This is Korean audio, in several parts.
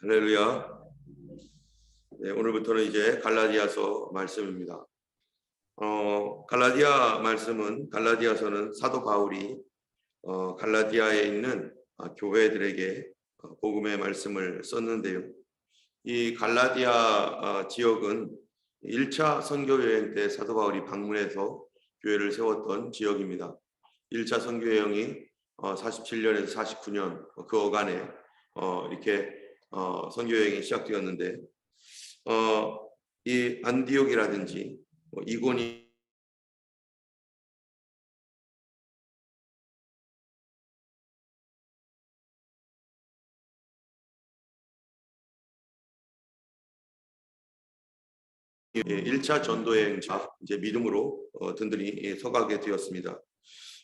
할렐루야. 네, 오늘부터는 이제 갈라디아서 말씀입니다. 어, 갈라디아 말씀은 갈라디아서는 사도 바울이 어, 갈라디아에 있는 아, 교회들에게 어, 복음의 말씀을 썼는데요. 이 갈라디아 아, 지역은 1차 선교 여행 때 사도 바울이 방문해서 교회를 세웠던 지역입니다. 1차 선교 여행이 어, 47년에서 49년 그 어간에 어, 이렇게 어, 선교 여행이 시작되었는데 어, 이 안디옥이라든지 뭐 이고니 예, 1차 전도여행자 이제 믿음으로 어, 든든히 예, 서가게 되었습니다.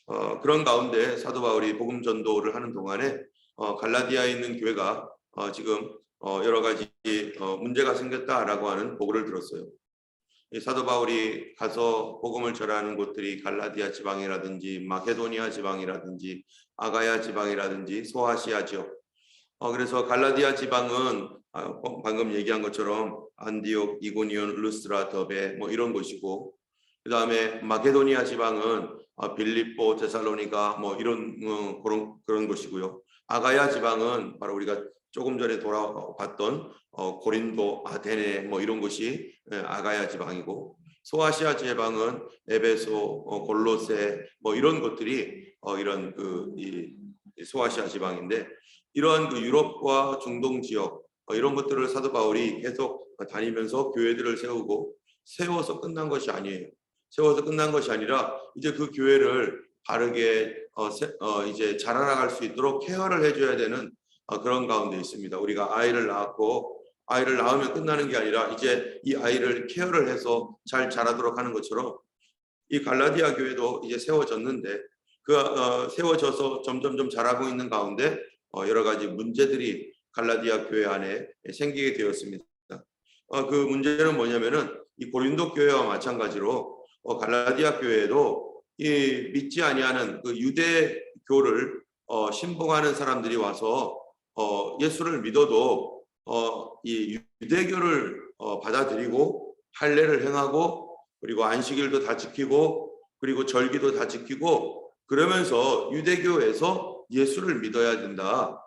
어, 그런 가운데 사도 바울이 복음 전도를 하는 동안에 어, 갈라디아에 있는 교회가 어, 지금 어, 여러 가지 어, 문제가 생겼다라고 하는 보고를 들었어요. 이 사도 바울이 가서 복음을 전하는 곳들이 갈라디아 지방이라든지 마케도니아 지방이라든지 아가야 지방이라든지 소아시아 지역. 어, 그래서 갈라디아 지방은 아, 방금 얘기한 것처럼 안디옥, 이고니온, 루스트라, 더베 뭐 이런 곳이고 그 다음에 마케도니아 지방은 어, 빌립보, 데살로니가 뭐 이런 어, 그런 그런 곳이고요. 아가야 지방은 바로 우리가 조금 전에 돌아봤던 어, 고린도, 아테네 뭐 이런 곳이 예, 아가야 지방이고 소아시아 지방은 에베소, 어, 골로세 뭐 이런 것들이 어, 이런 그 이 소아시아 지방인데 이러한 그 유럽과 중동 지역 어, 이런 것들을 사도 바울이 계속 다니면서 교회들을 세우고 세워서 끝난 것이 아니에요. 세워서 끝난 것이 아니라 이제 그 교회를 바르게 어, 세, 어, 이제 자라나갈 수 있도록 케어를 해줘야 되는 어, 그런 가운데 있습니다. 우리가 아이를 낳았고 아이를 낳으면 끝나는 게 아니라 이제 이 아이를 케어를 해서 잘 자라도록 하는 것처럼 이 갈라디아 교회도 이제 세워졌는데 그 어, 세워져서 점점점 자라고 있는 가운데 어, 여러 가지 문제들이 갈라디아 교회 안에 생기게 되었습니다. 어, 그 문제는 뭐냐면은 이 고린도 교회와 마찬가지로 어, 갈라디아 교회에도 이 믿지 아니하는 그 유대 교를 어, 신봉하는 사람들이 와서 어, 예수를 믿어도 어, 이 유대교를 어, 받아들이고 할례를 행하고 그리고 안식일도 다 지키고 그리고 절기도 다 지키고 그러면서 유대교에서 예수를 믿어야 된다.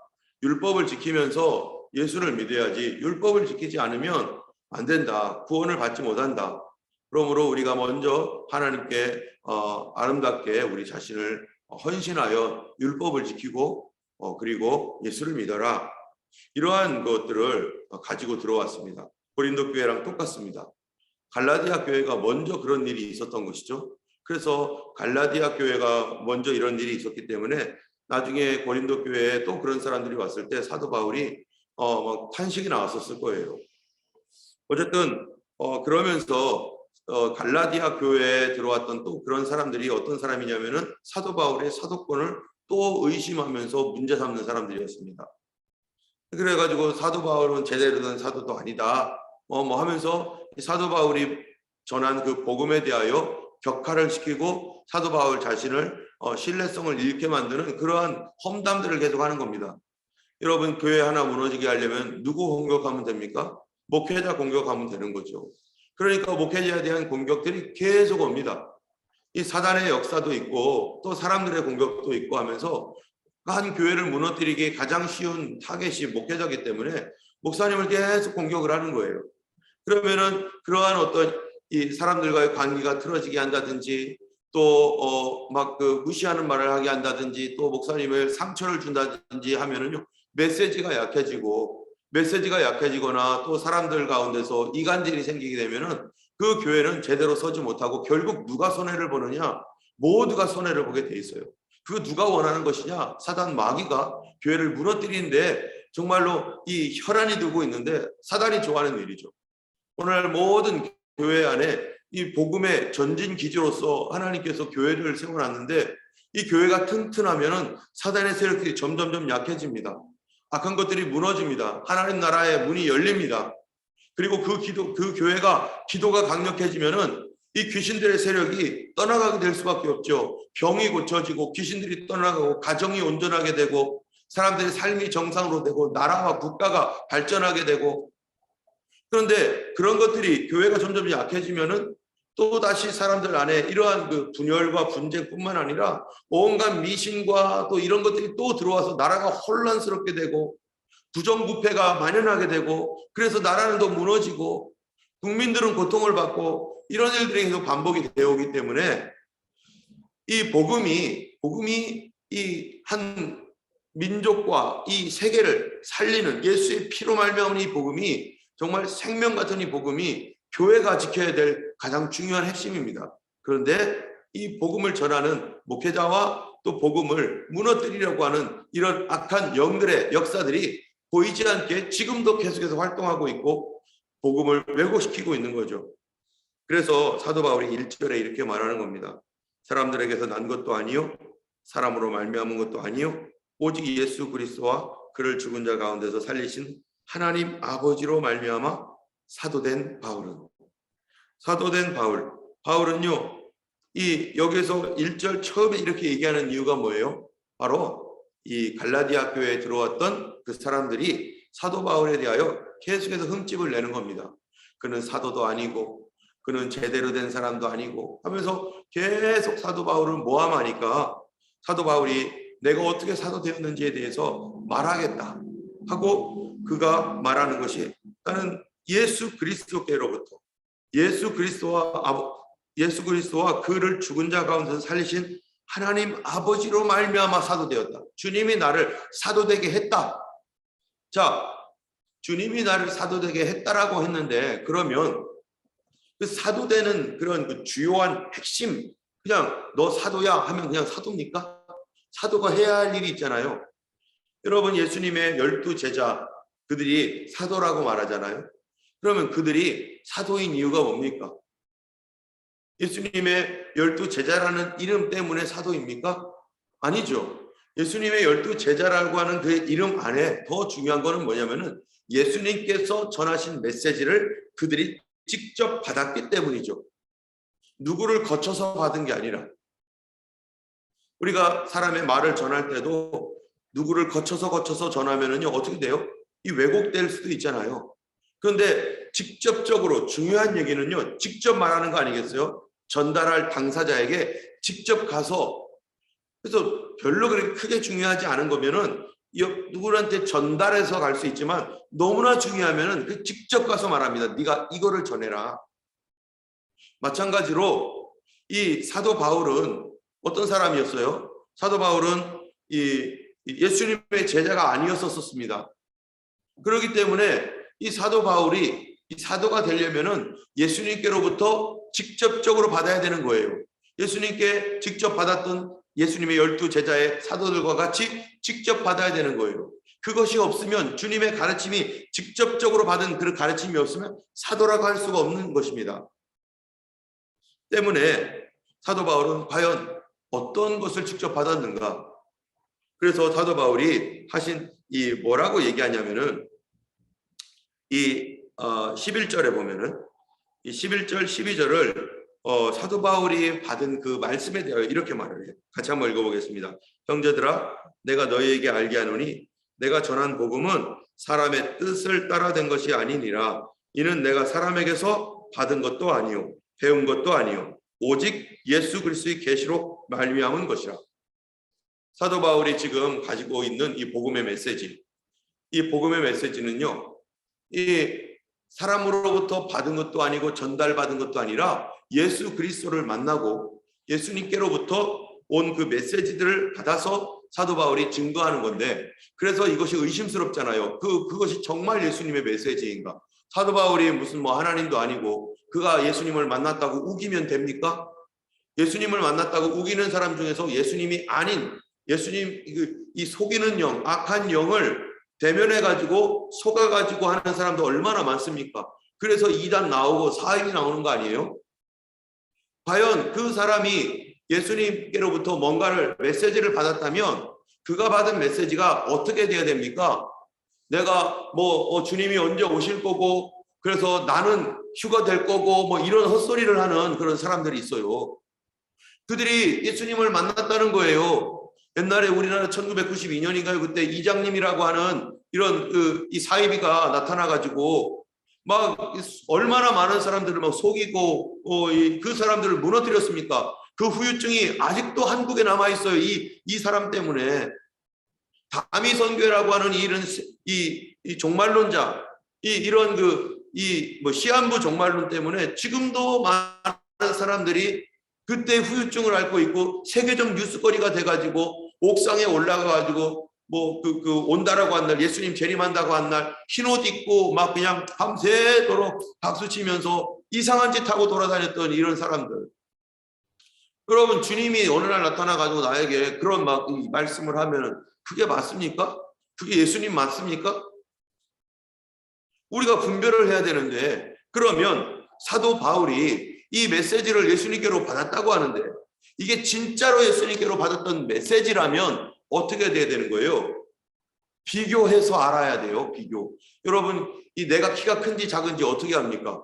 율법을 지키면서 예수를 믿어야지 율법을 지키지 않으면 안 된다. 구원을 받지 못한다. 그러므로 우리가 먼저 하나님께 어, 아름답게 우리 자신을 헌신하여 율법을 지키고 어, 그리고 예수를 믿어라. 이러한 것들을 가지고 들어왔습니다. 고린도 교회랑 똑같습니다. 갈라디아 교회가 먼저 그런 일이 있었던 것이죠. 그래서 갈라디아 교회가 먼저 이런 일이 있었기 때문에 나중에 고린도 교회에 또 그런 사람들이 왔을 때 사도 바울이 어, 막 탄식이 나왔었을 거예요. 어쨌든 어, 그러면서 어, 갈라디아 교회에 들어왔던 또 그런 사람들이 어떤 사람이냐면은 사도 바울의 사도권을 또 의심하면서 문제 삼는 사람들이었습니다. 그래가지고 사도 바울은 제대로 된 사도도 아니다. 어, 뭐 하면서 사도 바울이 전한 그 복음에 대하여 격하를 시키고 사도 바울 자신을 어, 신뢰성을 잃게 만드는 그러한 험담들을 계속하는 겁니다. 여러분 교회 하나 무너지게 하려면 누구 공격하면 됩니까? 목회자 공격하면 되는 거죠. 그러니까 목회자에 대한 공격들이 계속 옵니다. 이 사단의 역사도 있고 또 사람들의 공격도 있고 하면서 한 교회를 무너뜨리기 가장 쉬운 타겟이 목회자기 때문에 목사님을 계속 공격을 하는 거예요. 그러면은 그러한 어떤 이 사람들과의 관계가 틀어지게 한다든지 또막그 무시하는 말을 하게 한다든지 또 목사님을 상처를 준다든지 하면은요 메시지가 약해지고 메시지가 약해지거나 또 사람들 가운데서 이간질이 생기게 되면은 그 교회는 제대로 서지 못하고 결국 누가 손해를 보느냐 모두가 손해를 보게 돼 있어요. 그 누가 원하는 것이냐 사단 마귀가 교회를 무너뜨리는데 정말로 이 혈안이 두고 있는데 사단이 좋아하는 일이죠. 오늘 모든 교회 안에 이 복음의 전진 기지로서 하나님께서 교회를 세워놨는데 이 교회가 튼튼하면은 사단의 세력들이 점점점 약해집니다. 악한 것들이 무너집니다. 하나님 나라의 문이 열립니다. 그리고 그 기도 그 교회가 기도가 강력해지면은 이 귀신들의 세력이 떠나가게 될 수밖에 없죠. 병이 고쳐지고 귀신들이 떠나가고 가정이 온전하게 되고 사람들의 삶이 정상으로 되고 나라와 국가가 발전하게 되고 그런데 그런 것들이 교회가 점점 약해지면은 또 다시 사람들 안에 이러한 그 분열과 분쟁뿐만 아니라 온갖 미신과 또 이런 것들이 또 들어와서 나라가 혼란스럽게 되고 부정부패가 만연하게 되고 그래서 나라는 더 무너지고 국민들은 고통을 받고 이런 일들이 계속 반복이 되어 오기 때문에 이 복음이 복음이 이 한 민족과 이 세계를 살리는 예수의 피로 말미암은 이 복음이 정말 생명 같은 이 복음이 교회가 지켜야 될 가장 중요한 핵심입니다. 그런데 이 복음을 전하는 목회자와 또 복음을 무너뜨리려고 하는 이런 악한 영들의 역사들이 보이지 않게 지금도 계속해서 활동하고 있고 복음을 왜곡시키고 있는 거죠. 그래서 사도 바울이 1절에 이렇게 말하는 겁니다. 사람들에게서 난 것도 아니요 사람으로 말미암은 것도 아니요 오직 예수 그리스도와 그를 죽은 자 가운데서 살리신 하나님 아버지로 말미암아 사도된 바울은 사도된 바울 바울은요 이 여기서 1절 처음에 이렇게 얘기하는 이유가 뭐예요? 바로 이 갈라디아 교회에 들어왔던 그 사람들이 사도 바울에 대하여 계속해서 흠집을 내는 겁니다. 그는 사도도 아니고 그는 제대로 된 사람도 아니고 하면서 계속 사도 바울을 모함하니까 사도 바울이 내가 어떻게 사도 되었는지에 대해서 말하겠다 하고 그가 말하는 것이 나는 예수 그리스도께로부터 예수 그리스도와 예수 그리스도와 그를 죽은 자 가운데서 살리신 하나님 아버지로 말미암아 사도 되었다. 주님이 나를 사도 되게 했다. 자, 주님이 나를 사도 되게 했다라고 했는데 그러면 그 사도 되는 그런 그 주요한 핵심 그냥 너 사도야 하면 그냥 사도입니까? 사도가 해야 할 일이 있잖아요. 여러분 예수님의 열두 제자 그들이 사도라고 말하잖아요. 그러면 그들이 사도인 이유가 뭡니까? 예수님의 열두 제자라는 이름 때문에 사도입니까? 아니죠. 예수님의 열두 제자라고 하는 그 이름 안에 더 중요한 거는 뭐냐면은 예수님께서 전하신 메시지를 그들이 직접 받았기 때문이죠. 누구를 거쳐서 받은 게 아니라 우리가 사람의 말을 전할 때도 누구를 거쳐서 거쳐서 전하면은요 어떻게 돼요? 이 왜곡될 수도 있잖아요. 그런데 직접적으로 중요한 얘기는요 직접 말하는 거 아니겠어요? 전달할 당사자에게 직접 가서 그래서 별로 그렇게 크게 중요하지 않은 거면은 누구한테 전달해서 갈 수 있지만 너무나 중요하면은 그 직접 가서 말합니다. 네가 이거를 전해라. 마찬가지로 이 사도 바울은 어떤 사람이었어요? 사도 바울은 이 예수님의 제자가 아니었었습니다. 그렇기 때문에 이 사도 바울이 이 사도가 되려면은 예수님께로부터 직접적으로 받아야 되는 거예요. 예수님께 직접 받았던 예수님의 열두 제자의 사도들과 같이 직접 받아야 되는 거예요. 그것이 없으면 주님의 가르침이 직접적으로 받은 그 가르침이 없으면 사도라고 할 수가 없는 것입니다. 때문에 사도 바울은 과연 어떤 것을 직접 받았는가? 그래서 사도 바울이 하신 이 뭐라고 얘기하냐면은 이 어, 11절에 보면은 이 11절 12절을 어, 사도 바울이 받은 그 말씀에 대하여 이렇게 말을 해요. 같이 한번 읽어보겠습니다. 형제들아, 내가 너희에게 알게 하노니 내가 전한 복음은 사람의 뜻을 따라 된 것이 아니니라. 이는 내가 사람에게서 받은 것도 아니요, 배운 것도 아니요, 오직 예수 그리스도의 계시로 말미암은 것이라. 사도 바울이 지금 가지고 있는 이 복음의 메시지, 이 복음의 메시지는요, 이 사람으로부터 받은 것도 아니고 전달받은 것도 아니라 예수 그리스도를 만나고 예수님께로부터 온 그 메시지들을 받아서 사도 바울이 증거하는 건데 그래서 이것이 의심스럽잖아요. 그 그것이 정말 예수님의 메시지인가? 사도 바울이 무슨 뭐 하나님도 아니고 그가 예수님을 만났다고 우기면 됩니까? 예수님을 만났다고 우기는 사람 중에서 예수님이 아닌 예수님 그이 속이는 영, 악한 영을 대면해 가지고 속아 가지고 하는 사람도 얼마나 많습니까? 그래서 이단 나오고 사인이 나오는 거 아니에요? 과연 그 사람이 예수님께로부터 뭔가를 메시지를 받았다면 그가 받은 메시지가 어떻게 돼야 됩니까? 내가 뭐 어, 주님이 언제 오실 거고 그래서 나는 휴가 될 거고 뭐 이런 헛소리를 하는 그런 사람들이 있어요. 그들이 예수님을 만났다는 거예요. 옛날에 우리나라 1992년인가요? 그때 이장님이라고 하는 이런 그 이 사이비가 나타나 가지고 막 얼마나 많은 사람들을 막 속이고 어, 이, 그 사람들을 무너뜨렸습니까? 그 후유증이 아직도 한국에 남아 있어요. 이 이 사람 때문에 다미 선교라고 하는 이 이런 이, 이 종말론자 이 이런 그 이 뭐 시한부 종말론 때문에 지금도 많은 사람들이 그때 후유증을 앓고 있고 세계적 뉴스거리가 돼가지고 옥상에 올라가가지고 뭐 그 그 온다라고 한 날 예수님 재림한다고 한 날 흰 옷 입고 막 그냥 밤새도록 박수 치면서 이상한 짓 하고 돌아다녔던 이런 사람들. 여러분 주님이 어느 날 나타나가지고 나에게 그런 막이 말씀을 하면은 그게 맞습니까? 그게 예수님 맞습니까? 우리가 분별을 해야 되는데 그러면 사도 바울이 이 메시지를 예수님께로 받았다고 하는데 이게 진짜로 예수님께로 받았던 메시지라면 어떻게 돼야 되는 거예요? 비교해서 알아야 돼요. 비교. 여러분 이 내가 키가 큰지 작은지 어떻게 합니까?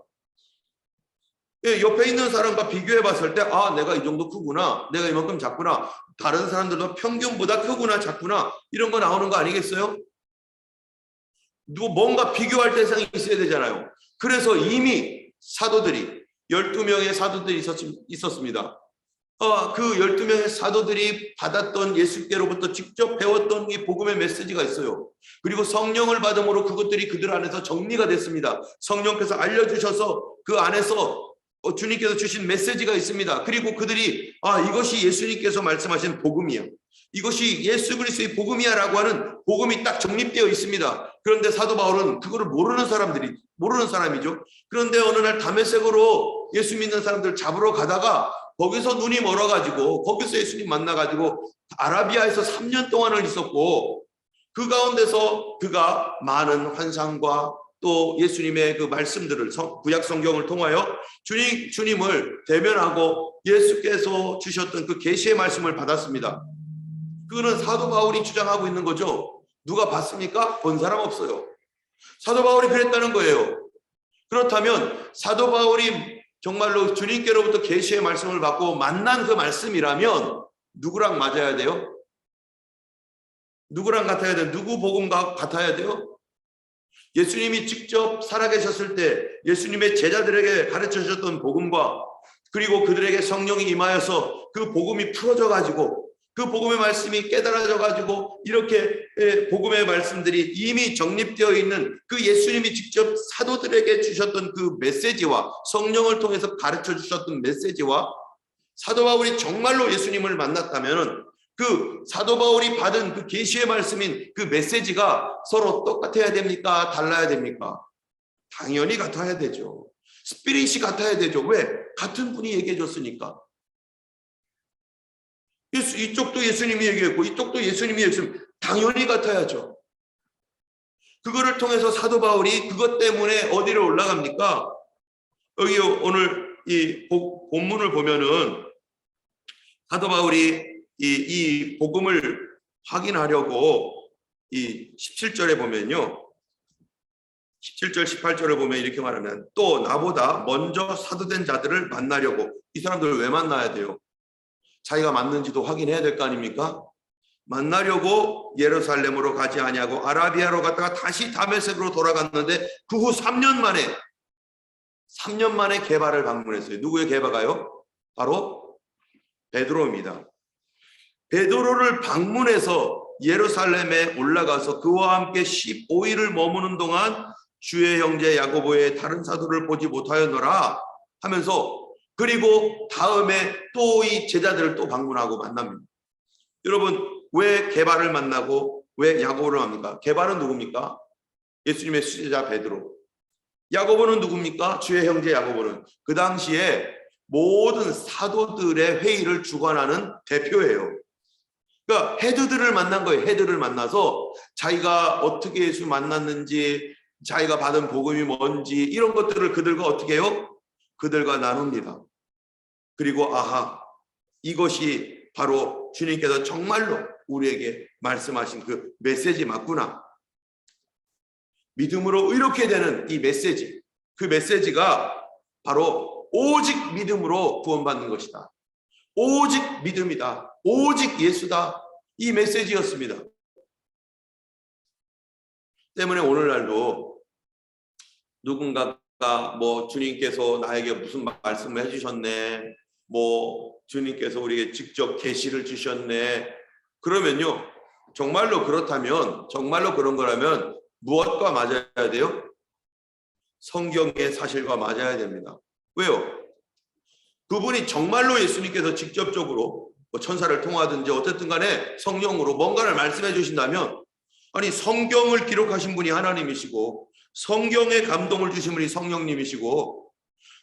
예, 옆에 있는 사람과 비교해 봤을 때, 아, 내가 이 정도 크구나. 내가 이만큼 작구나. 다른 사람들도 평균보다 크구나, 작구나. 이런 거 나오는 거 아니겠어요? 누구 뭔가 비교할 대상이 있어야 되잖아요. 그래서 이미 사도들이 12명의 사도들이 있었, 있었습니다. 어, 그 12명의 사도들이 받았던 예수께로부터 직접 배웠던 이 복음의 메시지가 있어요. 그리고 성령을 받음으로 그것들이 그들 안에서 정리가 됐습니다. 성령께서 알려주셔서 그 안에서 어, 주님께서 주신 메시지가 있습니다. 그리고 그들이 아 이것이 예수님께서 말씀하신 복음이야. 이것이 예수 그리스도의 복음이야라고 하는 복음이 딱 정립되어 있습니다. 그런데 사도 바울은 그거를 모르는 사람들이 모르는 사람이죠. 그런데 어느 날 담에색으로 예수 믿는 사람들 잡으러 가다가 거기서 눈이 멀어가지고 거기서 예수님 만나가지고 아라비아에서 3년 동안을 있었고 그 가운데서 그가 많은 환상과 또 예수님의 그 말씀들을 성, 구약 성경을 통하여 주님 주님을 대면하고 예수께서 주셨던 그 계시의 말씀을 받았습니다. 그거는 사도 바울이 주장하고 있는 거죠. 누가 봤습니까? 본 사람 없어요. 사도 바울이 그랬다는 거예요. 그렇다면 사도 바울이 정말로 주님께로부터 계시의 말씀을 받고 만난 그 말씀이라면 누구랑 맞아야 돼요? 누구랑 같아야 돼요? 누구 복음과 같아야 돼요? 예수님이 직접 살아계셨을 때 예수님의 제자들에게 가르쳐 주셨던 복음과 그리고 그들에게 성령이 임하여서 그 복음이 풀어져 가지고 그 복음의 말씀이 깨달아져 가지고 이렇게 복음의 말씀들이 이미 정립되어 있는 그 예수님이 직접 사도들에게 주셨던 그 메시지와 성령을 통해서 가르쳐 주셨던 메시지와 사도 바울이 정말로 예수님을 만났다면 그 사도 바울이 받은 그 계시의 말씀인 그 메시지가 서로 똑같아야 됩니까? 달라야 됩니까? 당연히 같아야 되죠. 스피릿이 같아야 되죠. 왜? 같은 분이 얘기해 줬으니까. 예수, 이쪽도 예수님이 얘기했고 이쪽도 예수님이 얘기했으면 당연히 같아야죠. 그거를 통해서 사도 바울이 그것 때문에 어디로 올라갑니까? 여기 오늘 이 본문을 보면은 사도 바울이 이, 이 복음을 확인하려고 이 17절에 보면요. 17절 18절을 보면 이렇게 말하면 또 나보다 먼저 사도된 자들을 만나려고 이 사람들을 왜 만나야 돼요? 자기가 맞는지도 확인해야 될 거 아닙니까? 만나려고 예루살렘으로 가지 아니하고 아라비아로 갔다가 다시 다메섹으로 돌아갔는데 그 후 3년 만에 3년 만에 개발을 방문했어요. 누구의 개발가요? 바로 베드로입니다. 베드로를 방문해서 예루살렘에 올라가서 그와 함께 15일을 머무는 동안 주의 형제 야고보의 다른 사도를 보지 못하였노라 하면서 그리고 다음에 또 이 제자들을 또 방문하고 만납니다. 여러분 왜 개발을 만나고 왜 야고보를 합니까? 개발은 누굽니까? 예수님의 수제자 베드로. 야고보는 누굽니까? 주의 형제 야고보는 그 당시에 모든 사도들의 회의를 주관하는 대표예요. 그러니까 헤드들을 만난 거예요. 헤드를 만나서 자기가 어떻게 예수 만났는지, 자기가 받은 복음이 뭔지 이런 것들을 그들과 어떻게 해요? 그들과 나눕니다. 그리고 아하 이것이 바로 주님께서 정말로 우리에게 말씀하신 그 메시지 맞구나. 믿음으로 의롭게 되는 이 메시지. 그 메시지가 바로 오직 믿음으로 구원받는 것이다. 오직 믿음이다. 오직 예수다. 이 메시지였습니다. 때문에 오늘날도 누군가가 뭐 주님께서 나에게 무슨 말씀을 해주셨네, 뭐 주님께서 우리에게 직접 계시를 주셨네. 그러면요, 정말로 그렇다면, 정말로 그런 거라면 무엇과 맞아야 돼요? 성경의 사실과 맞아야 됩니다. 왜요? 그분이 정말로 예수님께서 직접적으로 뭐 천사를 통하든지 어쨌든 간에 성령으로 뭔가를 말씀해 주신다면 아니 성경을 기록하신 분이 하나님이시고 성경에 감동을 주신 분이 성령님이시고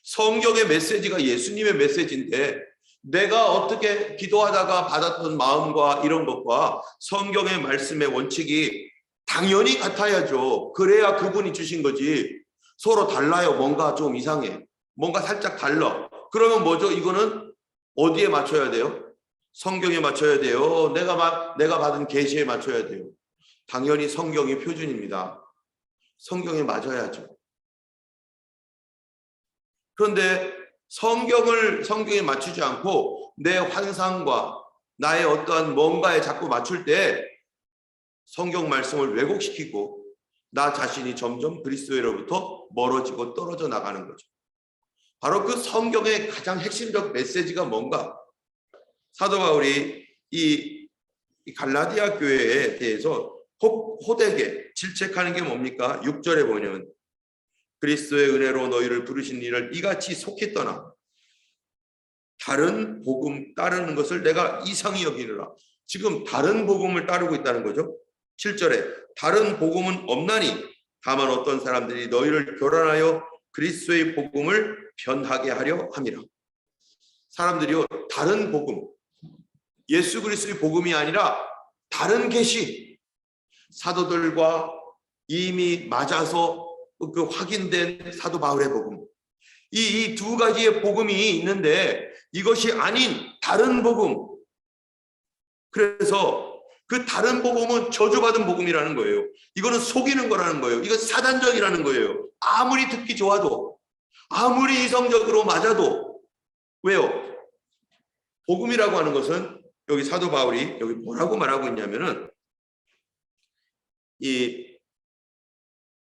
성경의 메시지가 예수님의 메시지인데 내가 어떻게 기도하다가 받았던 마음과 이런 것과 성경의 말씀의 원칙이 당연히 같아야죠. 그래야 그분이 주신 거지. 서로 달라요. 뭔가 좀 이상해. 뭔가 살짝 달라. 그러면 뭐죠? 이거는 어디에 맞춰야 돼요? 성경에 맞춰야 돼요. 내가 마, 내가 받은 계시에 맞춰야 돼요. 당연히 성경이 표준입니다. 성경에 맞아야죠. 그런데 성경을 성경에 맞추지 않고 내 환상과 나의 어떠한 뭔가에 자꾸 맞출 때 성경 말씀을 왜곡시키고 나 자신이 점점 그리스도로부터 멀어지고 떨어져 나가는 거죠. 바로 그 성경의 가장 핵심적 메시지가 뭔가? 사도 바울이 이, 이 갈라디아 교회에 대해서 호, 호되게 질책하는 게 뭡니까? 6절에 보면 그리스도의 은혜로 너희를 부르신 일을 이같이 속히 떠나 다른 복음 따르는 것을 내가 이상히 여기느라 지금 다른 복음을 따르고 있다는 거죠. 7절에 다른 복음은 없나니 다만 어떤 사람들이 너희를 교란하여 그리스도의 복음을 변하게 하려 함이라. 사람들이요 다른 복음 예수 그리스도의 복음이 아니라 다른 계시 사도들과 이미 맞아서 그 확인된 사도 바울의 복음 이 두 가지의 복음이 있는데 이것이 아닌 다른 복음 그래서 그 다른 복음은 저주받은 복음이라는 거예요. 이거는 속이는 거라는 거예요. 이건 사단적이라는 거예요. 아무리 듣기 좋아도 아무리 이성적으로 맞아도 왜요? 복음이라고 하는 것은 여기 사도 바울이 여기 뭐라고 말하고 있냐면은 이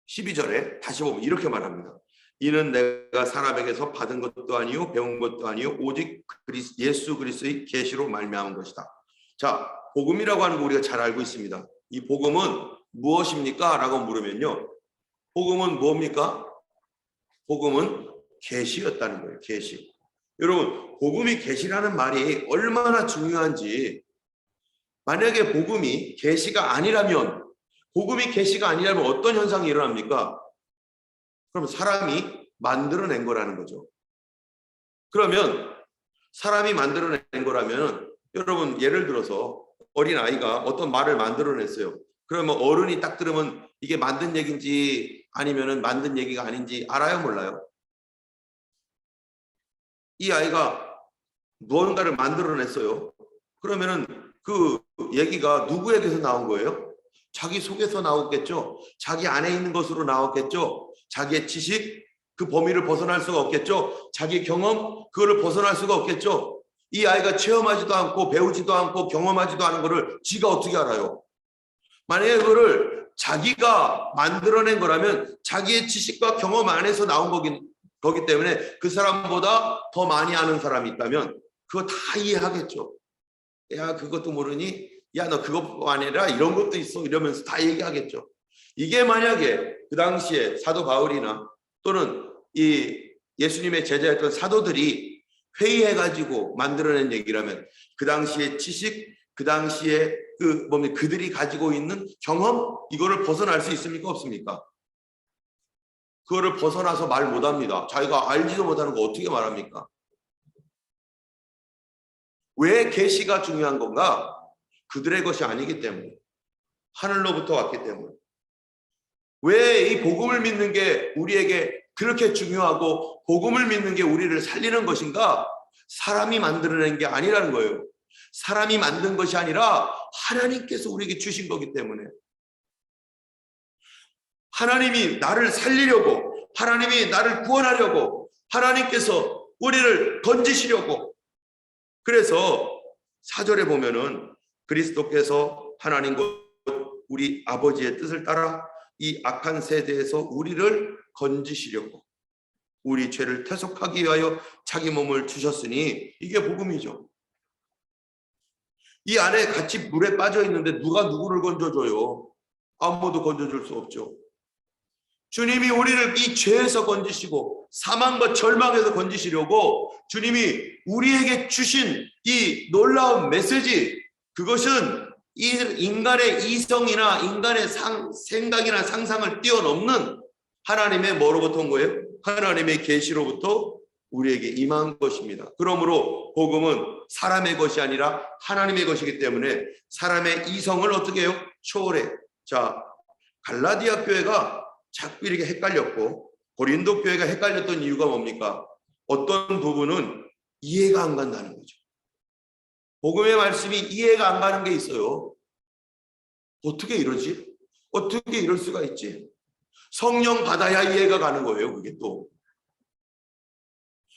12절에 다시 보면 이렇게 말합니다. 이는 내가 사람에게서 받은 것도 아니요 배운 것도 아니요 오직 그리스, 예수 그리스도의 계시로 말미암은 것이다. 자, 복음이라고 하는 거 우리가 잘 알고 있습니다. 이 복음은 무엇입니까? 라고 물으면요. 복음은 뭡니까? 복음은 계시였다는 거예요. 계시. 여러분, 복음이 계시라는 말이 얼마나 중요한지 만약에 복음이 계시가 아니라면 복음이 계시가 아니라면 어떤 현상이 일어납니까? 그럼 사람이 만들어낸 거라는 거죠. 그러면 사람이 만들어낸 거라면 여러분 예를 들어서 어린 아이가 어떤 말을 만들어냈어요. 그러면 어른이 딱 들으면 이게 만든 얘기인지 아니면은 만든 얘기가 아닌지 알아요, 몰라요? 이 아이가 무언가를 만들어냈어요. 그러면은 그 얘기가 누구에게서 나온 거예요? 자기 속에서 나왔겠죠. 자기 안에 있는 것으로 나왔겠죠. 자기의 지식, 그 범위를 벗어날 수가 없겠죠. 자기 경험, 그거를 벗어날 수가 없겠죠. 이 아이가 체험하지도 않고 배우지도 않고 경험하지도 않은 것을 지가 어떻게 알아요? 만약에 그거를 자기가 만들어낸 거라면 자기의 지식과 경험 안에서 나온 거기, 거기 때문에 그 사람보다 더 많이 아는 사람이 있다면 그거 다 이해하겠죠. 야, 그것도 모르니? 야, 너 그것 아니라 이런 것도 있어. 이러면서 다 얘기하겠죠. 이게 만약에 그 당시에 사도 바울이나 또는 이 예수님의 제자였던 사도들이 회의해가지고 만들어낸 얘기라면 그 당시의 지식, 그 당시에 그 뭡니까 그들이 가지고 있는 경험 이거를 벗어날 수 있습니까 없습니까? 그거를 벗어나서 말 못합니다. 자기가 알지도 못하는 거 어떻게 말합니까? 왜 계시가 중요한 건가? 그들의 것이 아니기 때문에 하늘로부터 왔기 때문에 왜 이 복음을 믿는 게 우리에게 그렇게 중요하고 복음을 믿는 게 우리를 살리는 것인가? 사람이 만들어낸 게 아니라는 거예요. 사람이 만든 것이 아니라 하나님께서 우리에게 주신 거기 때문에 하나님이 나를 살리려고 하나님이 나를 구원하려고 하나님께서 우리를 건지시려고 그래서 사절에 보면은 그리스도께서 하나님 곧 우리 아버지의 뜻을 따라 이 악한 세대에서 우리를 건지시려고 우리 죄를 퇴속하기 위하여 자기 몸을 주셨으니 이게 복음이죠. 이 안에 같이 물에 빠져 있는데 누가 누구를 건져줘요? 아무도 건져줄 수 없죠. 주님이 우리를 이 죄에서 건지시고 사망과 절망에서 건지시려고 주님이 우리에게 주신 이 놀라운 메시지 그것은 이 인간의 이성이나 인간의 상, 생각이나 상상을 뛰어넘는 하나님의 뭐로부터 온 거예요? 하나님의 계시로부터 우리에게 임한 것입니다. 그러므로 복음은 사람의 것이 아니라 하나님의 것이기 때문에 사람의 이성을 어떻게 해요? 초월해. 자, 갈라디아 교회가 자꾸 이렇게 헷갈렸고 고린도 교회가 헷갈렸던 이유가 뭡니까? 어떤 부분은 이해가 안 간다는 거죠. 복음의 말씀이 이해가 안 가는 게 있어요. 어떻게 이러지? 어떻게 이럴 수가 있지? 성령 받아야 이해가 가는 거예요. 그게 또.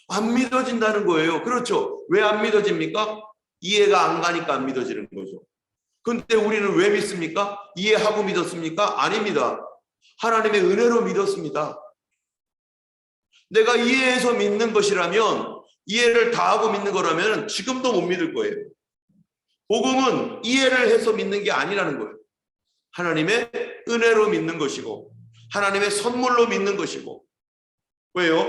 안 믿어진다는 거예요. 그렇죠. 왜 안 믿어집니까? 이해가 안 가니까 안 믿어지는 거죠. 근데 우리는 왜 믿습니까? 이해하고 믿었습니까? 아닙니다. 하나님의 은혜로 믿었습니다. 내가 이해해서 믿는 것이라면 이해를 다하고 믿는 거라면 지금도 못 믿을 거예요. 복음은 이해를 해서 믿는 게 아니라는 거예요. 하나님의 은혜로 믿는 것이고 하나님의 선물로 믿는 것이고 왜요?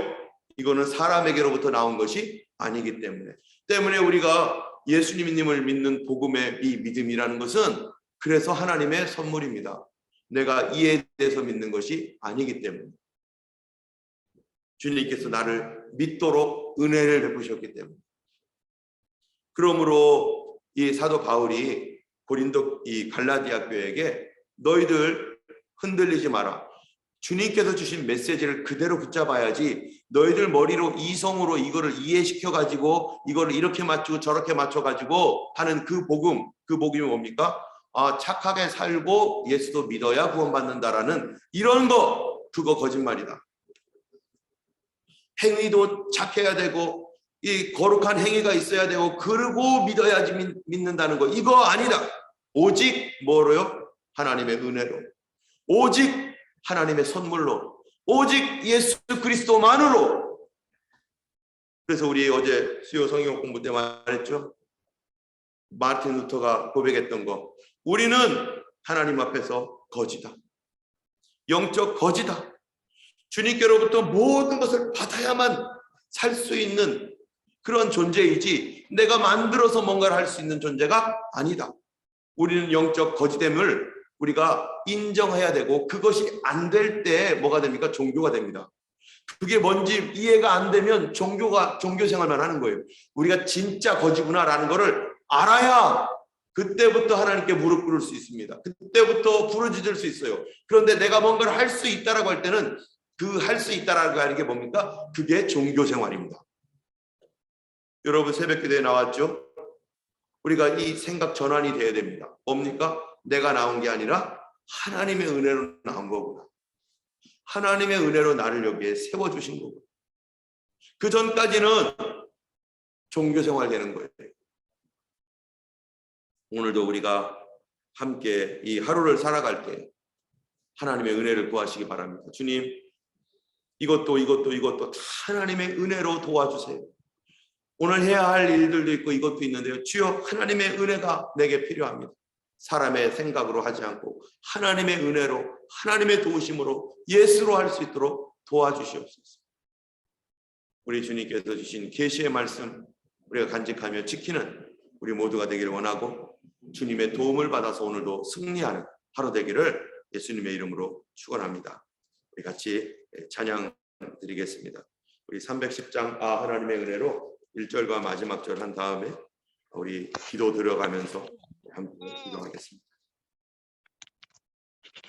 이거는 사람에게로부터 나온 것이 아니기 때문에 때문에 우리가 예수님님을 믿는 복음의 이 믿음이라는 것은 그래서 하나님의 선물입니다. 내가 이해돼서 믿는 것이 아니기 때문에 주님께서 나를 믿도록 은혜를 베푸셨기 때문에 그러므로 이 사도 바울이 고린도 이 갈라디아 교회에게 너희들 흔들리지 마라. 주님께서 주신 메시지를 그대로 붙잡아야지 너희들 머리로 이성으로 이거를 이해시켜 가지고 이거를 이렇게 맞추고 저렇게 맞춰 가지고 하는 그 복음 그 복음이 뭡니까? 아 착하게 살고 예수도 믿어야 구원받는다라는 이런 거 그거 거짓말이다. 행위도 착해야 되고 이 거룩한 행위가 있어야 되고 그러고 믿어야지 믿, 믿는다는 거 이거 아니다. 오직 뭐로요? 하나님의 은혜로. 오직 하나님의 선물로. 오직 예수 그리스도만으로. 그래서 우리 어제 수요 성경 공부 때 말했죠. 마틴 루터가 고백했던 거. 우리는 하나님 앞에서 거지다. 영적 거지다. 주님께로부터 모든 것을 받아야만 살 수 있는 그런 존재이지 내가 만들어서 뭔가를 할 수 있는 존재가 아니다. 우리는 영적 거지됨을 우리가 인정해야 되고 그것이 안 될 때 뭐가 됩니까? 종교가 됩니다. 그게 뭔지 이해가 안 되면 종교가 종교 생활만 하는 거예요. 우리가 진짜 거지구나라는 거를 알아야 그때부터 하나님께 무릎 꿇을 수 있습니다. 그때부터 부르짖을 수 있어요. 그런데 내가 뭔가를 할 수 있다라고 할 때는 그 할 수 있다라고 하는 게 뭡니까? 그게 종교 생활입니다. 여러분 새벽 기도에 나왔죠? 우리가 이 생각 전환이 돼야 됩니다. 뭡니까? 내가 나온 게 아니라 하나님의 은혜로 나온 거구나. 하나님의 은혜로 나를 여기에 세워주신 거구나. 그 전까지는 종교 생활 되는 거예요. 오늘도 우리가 함께 이 하루를 살아갈 때 하나님의 은혜를 구하시기 바랍니다. 주님, 이것도 이것도 이것도 다 하나님의 은혜로 도와주세요. 오늘 해야 할 일들도 있고 이것도 있는데요. 주여 하나님의 은혜가 내게 필요합니다. 사람의 생각으로 하지 않고 하나님의 은혜로 하나님의 도우심으로 예수로 할 수 있도록 도와주시옵소서. 우리 주님께서 주신 계시의 말씀 우리가 간직하며 지키는 우리 모두가 되기를 원하고 주님의 도움을 받아서 오늘도 승리하는 하루 되기를 예수님의 이름으로 축원합니다. 우리 같이 찬양 드리겠습니다. 우리 310장 아 하나님의 은혜로 1절과 마지막 절 한 다음에 우리 기도 들어가면서 함께 기도하겠습니다.